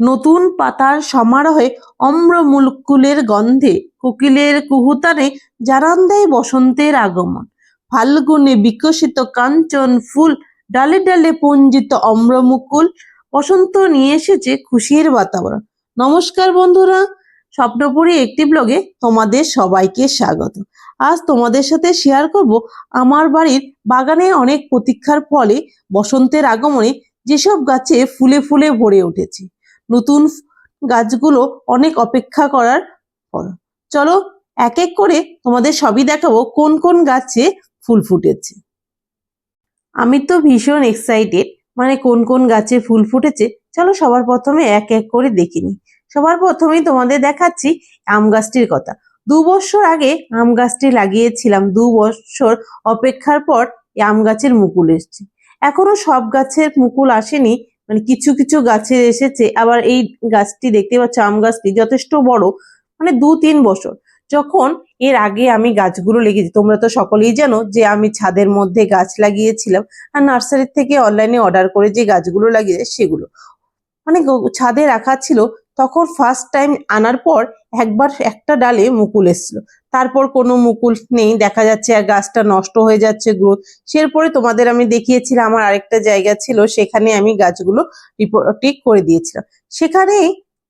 নতুন পাতার সমারোহে অম্রমুকুলের গন্ধে কোকিলের কুহুতানে জানান দেয় বসন্তের আগমন। ফাল্গুনে বিকশিত কাঞ্চন ফুল, ডালে ডালে পুঞ্জিত অম্রমুকুল, বসন্ত নিয়ে এসেছে খুশির বাতাবরণ। নমস্কার বন্ধুরা, স্বপ্নপুরী একটি ব্লগে তোমাদের সবাইকে স্বাগত। আজ তোমাদের সাথে শেয়ার করব আমার বাড়ির বাগানে অনেক প্রতীক্ষার ফলে বসন্তের আগমনে যেসব গাছে ফুলে ফুলে ভরে উঠেছে। নতুন গাছগুলো অনেক অপেক্ষা করার পর। চলো এক এক করে তোমাদের সবই দেখাবো কোন কোন গাছে ফুল ফুটেছে। আমি তো ভীষণ এক্সাইটেড মানে কোন কোন গাছে ফুল ফুটেছে। চলো সবার প্রথমে এক এক করে দেখিনি সবার প্রথমেই তোমাদের দেখাচ্ছি আম গাছটির কথা। দু বছর আগে আম গাছটি লাগিয়েছিলাম, দু বছর অপেক্ষার পর আম গাছের মুকুল এসছে। এখনও সব গাছের মুকুল আসেনি মানে কিছু কিছু গাছে এসেছে, আবার এই গাছটি দেখতে পাচ্ছ, আম গাছটি যথেষ্ট বড় মানে দু তিন বছর। যখন এর আগে আমি গাছগুলো লেগেছি তোমরা তো সকলেই জানো যে আমি ছাদের মধ্যে গাছ লাগিয়েছিলাম আর নার্সারি থেকে অনলাইনে অর্ডার করে যে গাছগুলো লাগিয়েছে সেগুলো। মানে ছাদে রাখা ছিল, তখন ফার্স্ট টাইম আনার পর একবার একটা ডালে মুকুল এসেছিল। তারপর কোনো মুকুল নেই, দেখা যাচ্ছে আর গাছটা নষ্ট হয়ে যাচ্ছে গ্রোথ সেরপরে তোমাদের আমি দেখিয়েছিলাম, আমার আরেকটা জায়গা ছিল, সেখানে আমি গাছগুলো রিপোর্টিক করে দিয়েছিলাম। সেখানে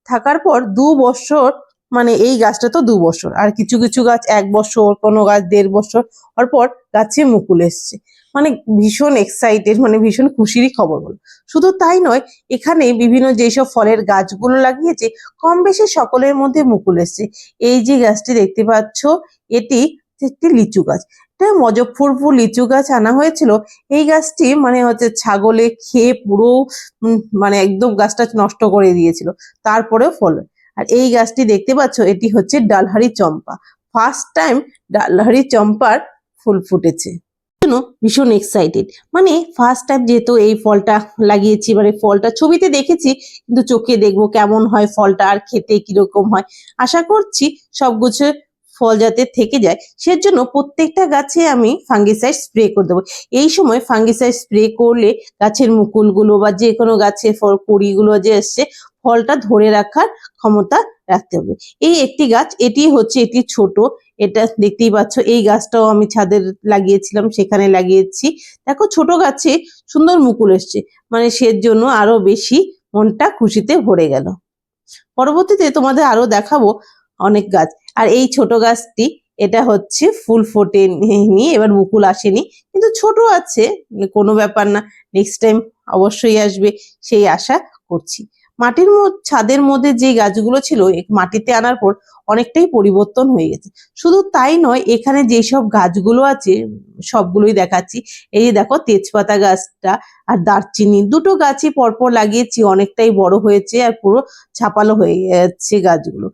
থাকার পর দু বছর মানে এই গাছটা তো দু বছর, আর কিছু কিছু গাছ এক বছর, কোনো গাছ দেড় বছর পর গাছে মুকুল এসছে। মানে ভীষণ এক্সাইটেড মানে ভীষণ খুশিরই খবর বলো। শুধু তাই নয়, এখানে বিভিন্ন যেসব ফলের গাছগুলো লাগিয়েছে, কম বেশি সকলের মধ্যে মুকুল এসছে। এই যে গাছটি দেখতে পাচ্ছ, এটি একটি লিচু গাছ। এটা মজফরপুর লিচু গাছ আনা হয়েছিল। এই গাছটি মানে হচ্ছে ছাগলে খেয়ে পুরো মানে একদম গাছটা নষ্ট করে দিয়েছিল। তারপরেও ফল। আর এই গাছটি দেখতে পাচ্ছ, এটি হচ্ছে ডালহারি চম্পা। ফার্স্ট টাইম ডালহারি চম্পার ফুল ফুটেছে। ভীষণ এক্সাইটেড মানে ফার্স্ট টাইম যেহেতু এই ফলটা লাগিয়েছি মানে ফলটা ছবিতে দেখেছি, কিন্তু চোখে দেখব কেমন হয় ফলটা, আর খেতে কীরকম হয়। আশা করছি সব গুছে ফল যাতে থেকে যায়, সেজন্য প্রত্যেকটা গাছে আমি ফাঙ্গিসাইড স্প্রে করে দেবো। এই সময় ফাঙ্গিসাইড স্প্রে করলে গাছের মুকুলগুলো বা যে কোনো গাছের ফল, কুড়িগুলো যে এসছে, ফলটা ধরে রাখার ক্ষমতা রাখতে হবে। এই একটি গাছ, এটি হচ্ছে এটি ছোট, এটা দেখতেই পাচ্ছ, এই গাছটাও আমি ছাদের লাগিয়েছিলাম, সেখানে লাগিয়েছি। দেখো ছোট গাছে সুন্দর মুকুল এসছে মানে সেজন্য আরও বেশি মনটা খুশিতে ভরে গেল। পরবর্তীতে তোমাদের আরও দেখাবো অনেক গাছ। আর এই ছোট গাছটি, এটা হচ্ছে ফুল ফোটেনি, এবার মুকুল আসেনি। কিন্তু ছোট আছে, কোনো ব্যাপার না নেক্সট টাইম অবশ্যই আসবে, সেই আশা করছি। মাটির ছাদের মধ্যে যে গাছগুলো ছিল মাটিতে আনার পর অনেকটাই পরিবর্তন হয়ে গেছে। শুধু তাই নয়, এখানে যেসব গাছগুলো আছে, সবগুলোই দেখাচ্ছি। এই যে দেখো, তেজপাতা গাছটা আর দারচিনি, দুটো গাছই পরপর লাগিয়েছি, অনেকটাই বড় হয়েছে আর পুরো ছাপালো হয়ে যাচ্ছে গাছগুলো।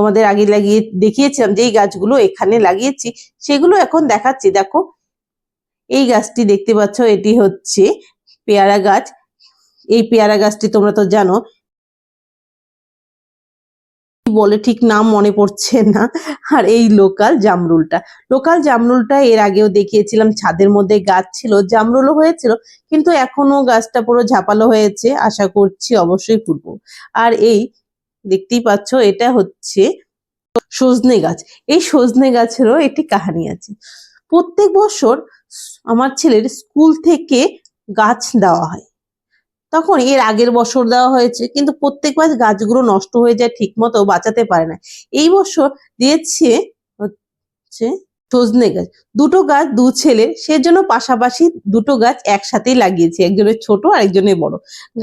তোমাদের আগে লাগিয়ে দেখিয়েছিলাম যে এই গাছগুলো এখানে লাগিয়েছি, সেগুলো এখন দেখাচ্ছি। দেখো, এই গাছটি দেখতে পাচ্ছ, এটি হচ্ছে পেয়ারা গাছ। এই পেয়ারা গাছটি তোমরা তো জানো। বলে ঠিক নাম মনে পড়ছে না। আর এই লোকাল জামরুলটা। লোকাল জামরুলটা এর আগেও দেখিয়েছিলাম, ছাদের মধ্যে গাছ ছিল, জামরুলও হয়েছিল, কিন্তু এখনও গাছটা পুরো ঝাপালো হয়েছে। আশা করছি অবশ্যই ফুটবো। আর এই দেখতেই পাচ্ছ, এটা হচ্ছে সজনে গাছ। এই সজনে গাছেরও একটি কাহানি আছে। প্রত্যেক বছর আমার ছেলের স্কুল থেকে গাছ দেওয়া হয়। তখন এর আগের বছর দেওয়া হয়েছে, কিন্তু প্রত্যেকবার গাছগুলো নষ্ট হয়ে যায় ঠিক মতো বাঁচাতে পারে না। এই বছর দিয়েছে হচ্ছে সজনে গাছ। দুটো গাছ, দু ছেলে সেজন্য পাশাপাশি দুটো গাছ একসাথেই লাগিয়েছে। একজনের ছোট আর একজনের বড়।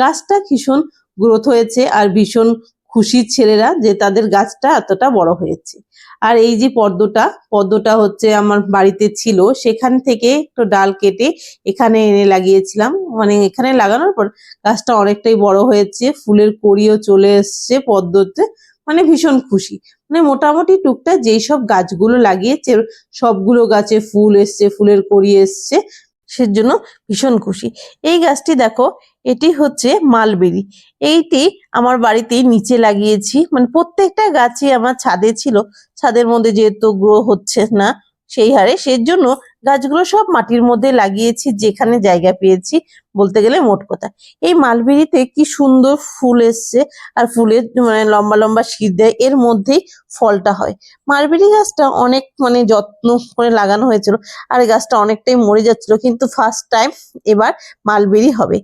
গাছটা ভীষণ গ্রোথ হয়েছে আর ভীষণ খুশি ছেলেরা যে তাদের গাছটা এতটা বড় হয়েছে। আর এই যে পদ্মটা পদ্মটা হচ্ছে আমার বাড়িতে ছিল। সেখান থেকে একটু ডাল কেটে এখানে এনে লাগিয়েছিলাম। মানে এখানে লাগানোর পর গাছটা অনেকটাই বড় হয়েছে। ফুলের কড়িও চলে এসছে পদ্মতে। মানে ভীষণ খুশি। মানে মোটামুটি টুকটাক যেই সব গাছগুলো লাগিয়েছে, সবগুলো গাছে ফুল এসছে, ফুলের কড়ি এসছে। সেজন্য ভীষণ খুশি। এই গাছটি দেখো, এটি হচ্ছে মালবেরি। এইটি আমার বাড়িতে নিচে লাগিয়েছি। মানে প্রত্যেকটা গাছই আমার ছাদে ছিল। ছাদের মধ্যে যেহেতু গ্রো হচ্ছে না সেই হারে, সেজন্য গাছগুলো সব মাটির মধ্যে লাগিয়েছি, যেখানে জায়গা পেয়েছি, বলতে গেলে মোট কথা। এই মালবেরিতে কি সুন্দর ফুল এসছে, আর ফুলের মানে লম্বা লম্বা শীত দেয়, এর মধ্যেই ফলটা হয়। মালবেরি গাছটা অনেক মানে যত্ন করে লাগানো হয়েছিল, আর গাছটা অনেকটাই মরে যাচ্ছিল, কিন্তু ফার্স্ট টাইম এবার মালবেরি হবে।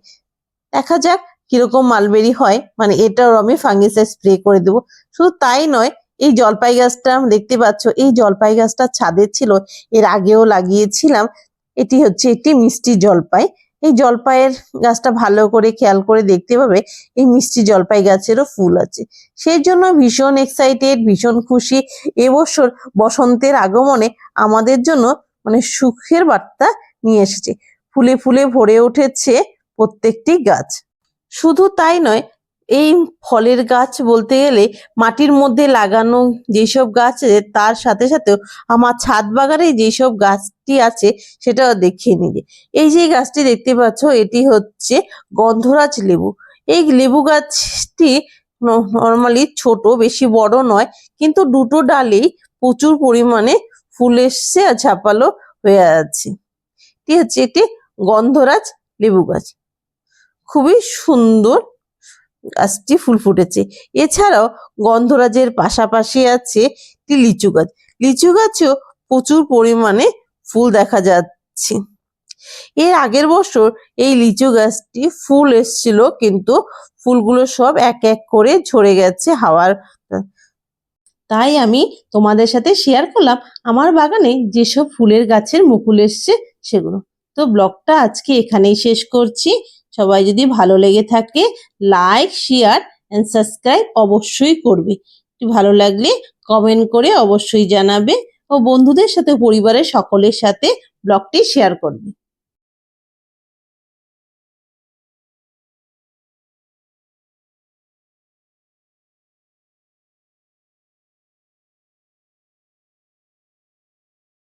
দেখা যাক কীরকম মালবেরি হয় মানে এটাও আমি ফাঙ্গিসাইড স্প্রে করে দেবো। শুধু তাই নয় এই জলপাই গাছটা দেখতে পাচ্ছ, এই জলপাই গাছটা ছাদের ছিল, এর আগেও লাগিয়েছিলাম। এটি হচ্ছে একটি মিষ্টি জলপাই। এই জলপাইয়ের গাছটা ভালো করে খেয়াল করে দেখতে পাবে, এই মিষ্টি জলপাই গাছেরও ফুল আছে। সেই জন্য ভীষণ এক্সাইটেড ভীষণ খুশি। এবছর বসন্তের আগমনে আমাদের জন্য মানে সুখের বার্তা নিয়ে এসেছে। ফুলে ফুলে ভরে উঠেছে প্রত্যেকটি গাছ। শুধু তাই নয় এই ফলের গাছ বলতে গেলে মাটির মধ্যে লাগানো যেসব গাছ আছে তার সাথে সাথেও আমার ছাদ বাগানে যেসব গাছটি আছে সেটাও দেখিয়ে নিবে এই যে গাছটি দেখতে পাচ্ছ, এটি হচ্ছে গন্ধরাজ লেবু। এই লেবু গাছটি নর্মালি ছোট, বেশি বড় নয়, কিন্তু দুটো ডালেই প্রচুর পরিমাণে ফুল এসছে আর ঝাপালো হয়ে আছে। এটি হচ্ছে একটি গন্ধরাজ লেবু গাছ। খুবই সুন্দর গাছটি ফুল ফুটেছে। এছাড়াও গন্ধরাজের পাশাপাশি আছে একটি লিচু গাছ। লিচু গাছেও প্রচুর পরিমাণে ফুল দেখা যাচ্ছে। এর আগের বছর এই লিচু গাছটি ফুল এসছিল, কিন্তু ফুলগুলো সব এক এক করে ঝরে গেছে হাওয়ার। তাই আমি তোমাদের সাথে শেয়ার করলাম। আমার বাগানে যেসব ফুলের গাছের মুকুল এসছে সেগুলো। তো ব্লগটা আজকে এখানেই শেষ করছি। সবাই যদি ভালো লেগে থাকে লাইক শেয়ার অ্যান্ড সাবস্ক্রাইব অবশ্যই করবে। একটু ভালো লাগলে কমেন্ট করে অবশ্যই জানাবে ও বন্ধুদের সাথে পরিবারের সকলের সাথে ব্লগটি শেয়ার করবে।